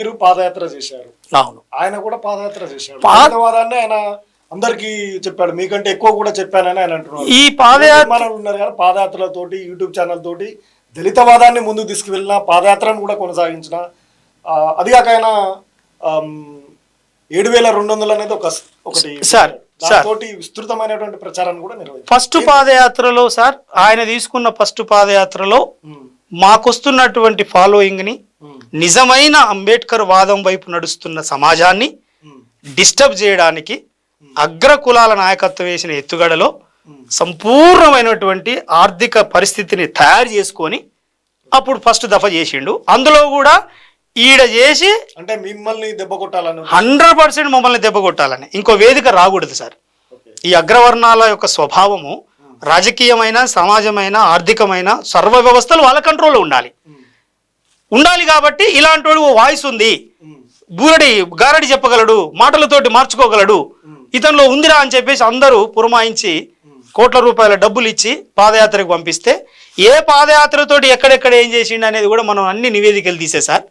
మీరు పాదయాత్ర చేశారు. అవును. ఆయన కూడా పాదయాత్ర చేశాడు. పా- పాదవాదాన్ని ఆయన అందరికి చెప్పాడు. మీకంటే ఎక్కువ కూడా చెప్పానని ఆయన అంటున్నారు. ఈ పాదయాత్ర ఉన్నారు కదా పాదయాత్రలతోటి యూట్యూబ్ ఛానల్ తోటి దళితవాదాన్ని ముందుకు తీసుకువెళ్ళిన పాదయాత్రను కూడా కొనసాగించిన అది కాక ఆయన ఏడు వేల రెండు వందలు అనేది ఒక ఒకటి సార్, సార్. దాంతోటి విస్తృతమైనటువంటి ప్రచారాన్ని కూడా నిర్వహించారు. ఫస్ట్ పాదయాత్రలో సార్ ఆయన తీసుకున్న ఫస్ట్ పాదయాత్రలో మాకొస్తున్నటువంటి ఫాలోయింగ్ని నిజమైన అంబేద్కర్ వాదం వైపు నడుస్తున్న సమాజాన్ని ఉమ్, డిస్టర్బ్ చేయడానికి అగ్ర కులాల నాయకత్వం వేసిన ఎత్తుగడలో ఉమ్. సంపూర్ణమైనటువంటి ఆర్థిక పరిస్థితిని తయారు చేసుకొని అప్పుడు ఫస్ట్ దఫా చేసిండు. అందులో కూడా ఈడ చేసి అంటే మిమ్మల్ని దెబ్బ కొట్టాలని హండ్రెడ్ పర్సెంట్ మమ్మల్ని దెబ్బ కొట్టాలని. ఇంకో వేదిక రాకూడదు సార్. ఈ అగ్రవర్ణాల యొక్క స్వభావము రాజకీయమైన సమాజమైన ఆర్థికమైన సర్వ వ్యవస్థలు వాళ్ళ కంట్రోల్లో ఉండాలి. ఉండాలి కాబట్టి ఇలాంటి వాడు ఓ వాయిస్ ఉంది. బూరడి గారడి చెప్పగలడు మాటలతోటి మార్చుకోగలడు. ఇతనిలో ఉందిరా అని చెప్పేసి అందరూ పురమాయించి కోట్ల రూపాయల డబ్బులు ఇచ్చి పాదయాత్రకు పంపిస్తే ఏ పాదయాత్రతోటి ఎక్కడెక్కడ ఏం చేసిండు అనేది కూడా మనం అన్ని నివేదికలు తీసే సార్.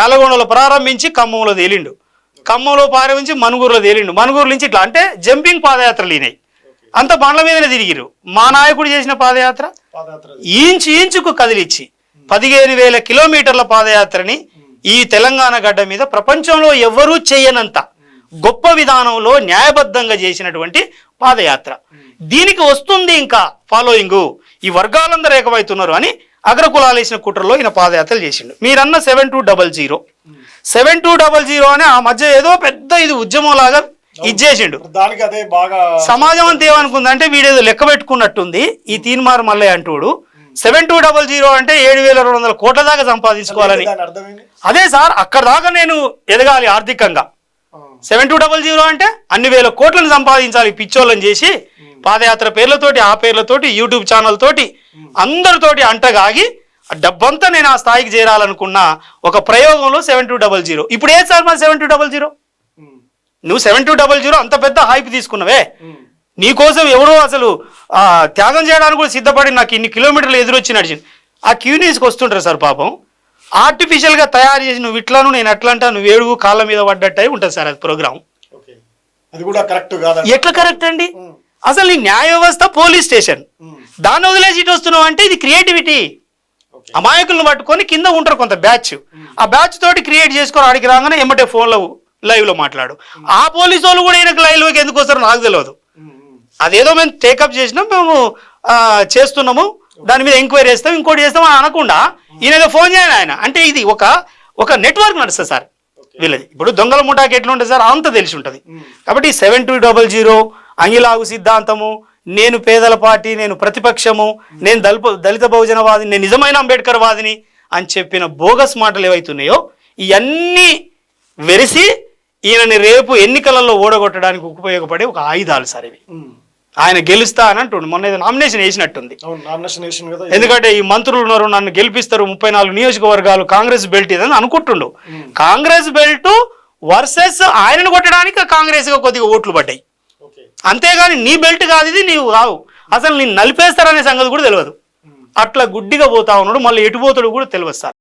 నల్గొండలో ప్రారంభించి ఖమ్మంలో తేలిండు. ఖమ్మంలో ప్రారంభించి మనుగూరులో తేలిండు. మనుగూరు నుంచి ఇట్లా అంటే జంపింగ్ పాదయాత్రలు ఈనాయి అంత బండ్ల మీదనే తిరిగిరు మా నాయకుడు చేసిన పాదయాత్ర పాదయాత్ర. ఇంచు ఇంచుకు కదిలిచ్చి పదిహేను వేల కిలోమీటర్ల పాదయాత్రని ఈ తెలంగాణ గడ్డ మీద ప్రపంచంలో ఎవ్వరూ చేయనంత గొప్ప విధానంలో న్యాయబద్ధంగా చేసినటువంటి పాదయాత్ర. దీనికి వస్తుంది ఇంకా ఫాలోయింగ్ ఈ వర్గాలందరూ ఏకమవుతున్నారు అని అగ్రకులాలు వేసిన కుట్రలో ఈయన పాదయాత్రలు చేసిండు. మీరన్న seven two double zero seven two double zero అని ఆ మధ్య ఏదో పెద్ద ఇది ఉద్యమం లాగా ఇచ్చేసిండు. దానికి అదే బాగా సమాజం అంతా ఏమనుకుందంటే వీడేదో లెక్క పెట్టుకున్నట్టుంది. ఈ తీన్మార్ మల్లయ్య అంటూడు సెవెన్ టూ డబల్ జీరో అంటే ఏడు వేల రెండు వందల కోట్ల దాకా సంపాదించుకోవాలని. అదే సార్ అక్కడ దాకా నేను ఎదగాలి ఆర్థికంగా. సెవెన్ టూ డబల్ జీరో అంటే అన్ని వేల కోట్లను సంపాదించాలి పిచ్చోళ్ళని చేసి పాదయాత్ర పేర్లతోటి ఆ పేర్లతోటి యూట్యూబ్ ఛానల్ తోటి అందరితోటి అంటగాగి ఆ డబ్బంతా నేను ఆ స్థాయికి చేరాలనుకున్న ఒక ప్రయోగంలో సెవెన్ టూ డబల్ జీరో. ఇప్పుడు ఏ సార్ మా సెవెన్ టూ డబల్ జీరో? నువ్వు సెవెన్ టూ డబల్ జీరో అంత పెద్ద హైప్ తీసుకున్నావే. నీకోసం ఎవరో అసలు ఆ, త్యాగం చేయడానికి కూడా సిద్ధపడి నాకు ఇన్ని కిలోమీటర్లు ఎదురొచ్చి నడిచింది ఆ క్యూనీస్కి వస్తుంటారు సార్ పాపం. ఆర్టిఫిషియల్గా తయారు చేసి నువ్వు ఇట్లాను నేను అట్లా అంటా నువ్వు ఏడుగు కాళ్ళ మీద పడ్డట్టు అయి ఉంటుంది సార్ అది ప్రోగ్రామ్ అది కూడా కరెక్ట్ కాదు? ఎట్లా కరెక్ట్ అండి? అసలు నీ న్యాయ వ్యవస్థ పోలీస్ స్టేషన్. దాన్ని వదిలేసి ఇటు వస్తున్నావు అంటే ఇది క్రియేటివిటీ. అమాయకులను పట్టుకొని కింద ఉంటారు కొంత బ్యాచ్. ఆ బ్యాచ్ తోటి క్రియేట్ చేసుకొని ఆడికి రాగానే ఎమ్మటే ఫోన్లో లైవ్లో మాట్లాడు. ఆ పోలీసు వాళ్ళు కూడా ఈయనకు లైవ్లోకి ఎందుకు వస్తారో నాకు తెలియదు అదేదో మేము టేకప్ చేసినాం మేము చేస్తున్నాము. దాని మీద ఎంక్వైరీ చేస్తాం ఇంకోటి చేస్తాం అని అనకుండా ఈయన ఏదో ఫోన్ చేయండి ఆయన. అంటే ఇది ఒక ఒక నెట్వర్క్ నడుస్తుంది సార్. వీళ్ళది. ఇప్పుడు దొంగల ముఠాకి ఎట్లా ఉంటుంది సార్ అంత తెలిసి ఉంటుంది. కాబట్టి సెవెన్ టూ డబల్ జీరో అంగిలాగు సిద్ధాంతము నేను పేదల పార్టీ నేను ప్రతిపక్షము నేను దళిత దళిత బహుజనవాదిని నేను నిజమైన అంబేద్కర్ వాదిని అని చెప్పిన బోగస్ మాటలు ఏవైతున్నాయో ఇవన్నీ వెరిసి ఈయనని రేపు ఎన్నికలలో ఓడగొట్టడానికి ఉపయోగపడే ఒక ఆయుధాలు సార్ ఇవి. ఆయన గెలుస్తా అని అంటుండు. మొన్న ఏదో నామినేషన్ వేసినట్టుంది. ఎందుకంటే ఈ మంత్రులు ఉన్నారు నన్ను గెలిపిస్తారు ముప్పై నాలుగు నియోజకవర్గాలు కాంగ్రెస్ బెల్ట్ ఇదని అనుకుంటుండు. కాంగ్రెస్ బెల్ట్ వర్సెస్ ఆయనను కొట్టడానికి కాంగ్రెస్గా కొద్దిగా ఓట్లు పడ్డాయి. అంతేగాని నీ బెల్ట్ కాదు ఇది నీవు కావు అసలు నేను నలిపేస్తారనే సంగతి కూడా తెలియదు అట్లా గుడ్డిగా పోతా ఉన్నాడు మళ్ళీ ఎటు పోతాడు కూడా తెలియదు సార్.